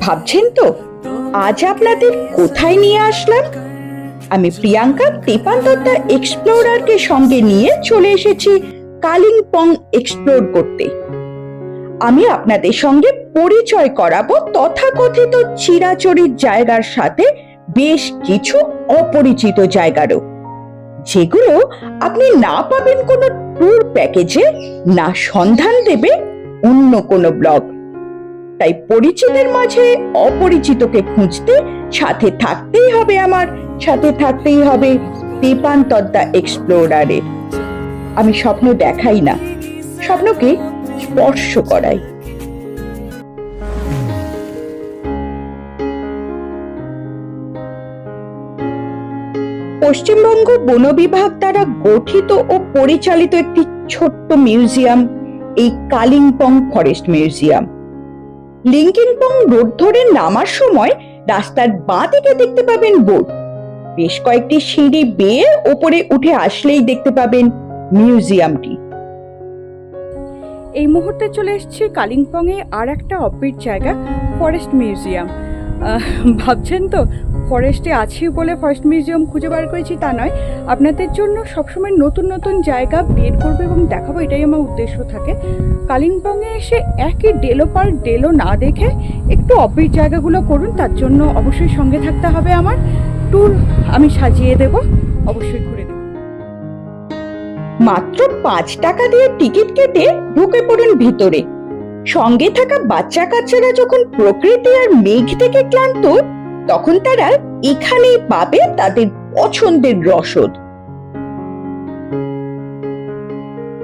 ভাবছেন তো, আজ আপনাদের কোথায় নিয়ে আসলাম? আমি প্রিয়াঙ্কা তেপান্তরটা এক্সপ্লোরারকে সঙ্গে নিয়ে চলে এসেছি কালিম্পং এক্সপ্লোর করতে। আমি আপনাদের সঙ্গে পরিচয় করাবো তথাকথিত চিরাচরিত জায়গার সাথে বেশ কিছু অপরিচিত জায়গারও। যেগুলো আপনি না পাবেন কোনো ট্যুর প্যাকেজে না সন্ধান দেবে অন্য কোনো ব্লগ। তাই পরিচিতের মাঝে অপরিচিতকে খুঁজতে সাথে থাকতেই হবে আমার, সাথে থাকতেই হবে তেপান্তদ্দা এক্সপ্লোরারের। আমি স্বপ্ন দেখাই না, স্বপ্নকে স্পর্শ করাই। পশ্চিমবঙ্গ বন বিভাগ দ্বারা গঠিত ও পরিচালিত একটি ছোট্ট মিউজিয়াম এই Kalimpong forest museum. Lingkinpong road ধরে নামার সময় রাস্তার বাঁ দিকে দেখতে পাবেন বোর্ড বেশ কয়েকটি সিঁড়ি বেয়ে ওপরে উঠে আসলেই দেখতে পাবেন মিউজিয়ামটি। এই মুহূর্তে চলে এসেছি কালিম্পংয়ে আর একটা অব্বিট জায়গা, ফরেস্ট মিউজিয়াম। ভাবছেন তো ফরেস্টে আছি বলে ফরেস্ট মিউজিয়াম খুঁজে বার করেছি তা নয়। আপনাদের জন্য সবসময় নতুন নতুন জায়গা বের করব এবং দেখাবো, এটাই আমার উদ্দেশ্য থাকে। কালিম্পংয়ে এসে একই ডেলো পার ডেলো না দেখে একটু অব্বিট জায়গাগুলো করুন, তার জন্য অবশ্যই সঙ্গে থাকতে হবে আমার। ট্যুর আমি সাজিয়ে দেব, অবশ্যই ঘুরে মাত্র পাঁচ টাকা দিয়ে টিকিট কেটে ঢুকে পড়ুন ভিতরে। সঙ্গে থাকা বাচ্চা কাচ্চারা যখন প্রকৃতি আর মেঘ থেকে ক্লান্ত তখন তারা এখানেই পাবে তাদের পছন্দের রসদ।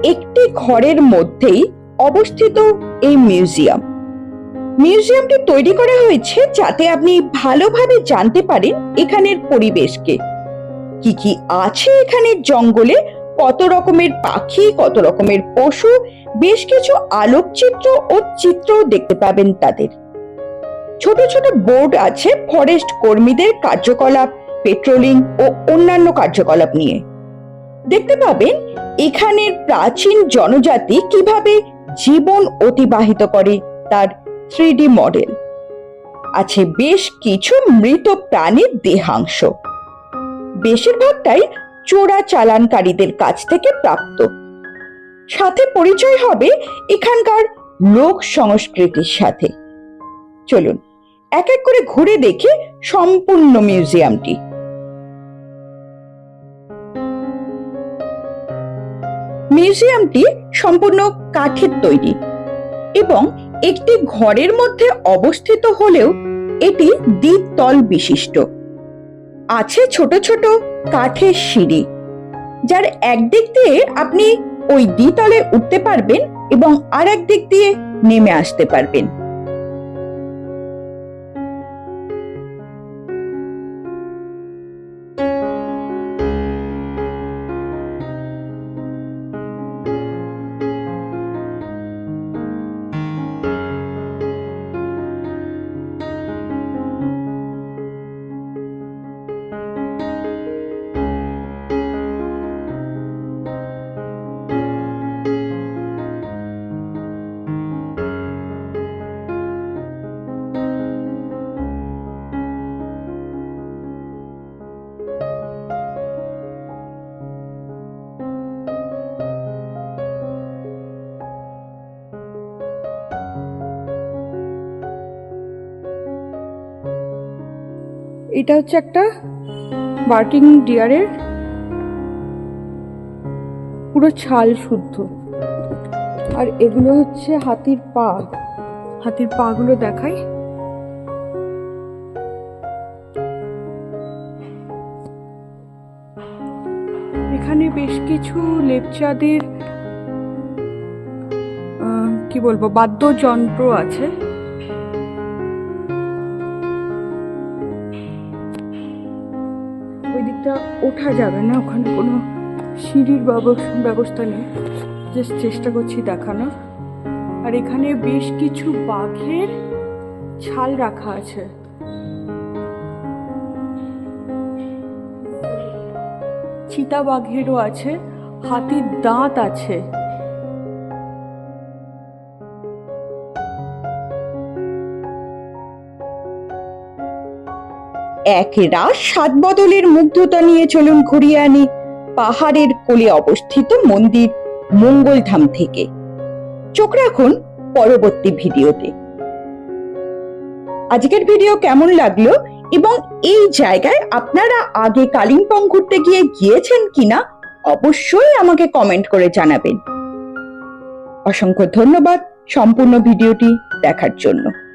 একটি ঘরের মধ্যেই অবস্থিত এই মিউজিয়াম। মিউজিয়ামটি তৈরি করা হয়েছে যাতে আপনি ভালোভাবে জানতে পারেন এখানের পরিবেশকে। কি কি আছে এখানের জঙ্গলে? কত রকমের পাখি, কত রকমের পশু? বেশ কিছু আলোকচিত্র ও চিত্র দেখতে পাবেন তাদের। ছোট ছোট বোর্ড আছে ফরেস্ট কর্মীদের কার্যকলাপ পেট্রোলিং ও অন্যান্য কার্যকলাপ নিয়ে। দেখতে পাবেন এখানের প্রাচীন জনজাতি কীভাবে জীবন অতিবাহিত করে তার থ্রি মডেল আছে বেশ কিছু মৃত প্রাণীর দেহাংশ। বেশিরভাগটাই চোরা চালানকারীদের কাছ থেকে প্রাপ্ত। সাথে পরিচয় হবে এখানকার লোক সংস্কৃতির সাথে। চলুন এক এক করে ঘুরে দেখি সম্পূর্ণ মিউজিয়ামটি। মিউজিয়ামটি সম্পূর্ণ কাঠের তৈরি এবং একটি ঘরের মধ্যে অবস্থিত হলেও এটি দ্বিতল বিশিষ্ট। আছে ছোট ছোট কাঠের সিঁড়ি, যার একদিক দিয়ে আপনি ওই দ্বিতলে উঠতে পারবেন এবং আর এক দিক দিয়ে নেমে আসতে পারবেন। এটা হচ্ছে একটা বার্কিং ডিয়ারের পুরো ছাল শুদ্ধ। আর এগুলো হচ্ছে হাতির পা। হাতির পাগুলো দেখাই। এখানে বেশ কিছু লেপচাদের কি বলব, বাদ্যযন্ত্র আছে। ওঠা যাবে না। ওখানে কোনো সিঁড়ির ব্যব- ব্যবস্থা নেই। জাস্ট চেষ্টা করছি দেখানোর। আর এখানে বেশ কিছু বাঘের ছাল রাখা আছে। চিতা বাঘেরও আছে। হাতির দাঁত আছে। এক রাস সাত বদলের মুগ্ধতা নিয়ে চলুন ঘুরিয়ে আনি পাহাড়ের কোলে অবস্থিত মন্দির মঙ্গলধাম থেকে। চোখ রাখুন পরবর্তী ভিডিওতে। আজকের ভিডিও কেমন লাগল এবং এই জায়গায় আপনারা আগে কালিম্পং ঘুরতে গিয়ে গিয়েছেন কিনা অবশ্যই আমাকে কমেন্ট করে জানাবেন। অসংখ্য ধন্যবাদ সম্পূর্ণ ভিডিওটি দেখার জন্য।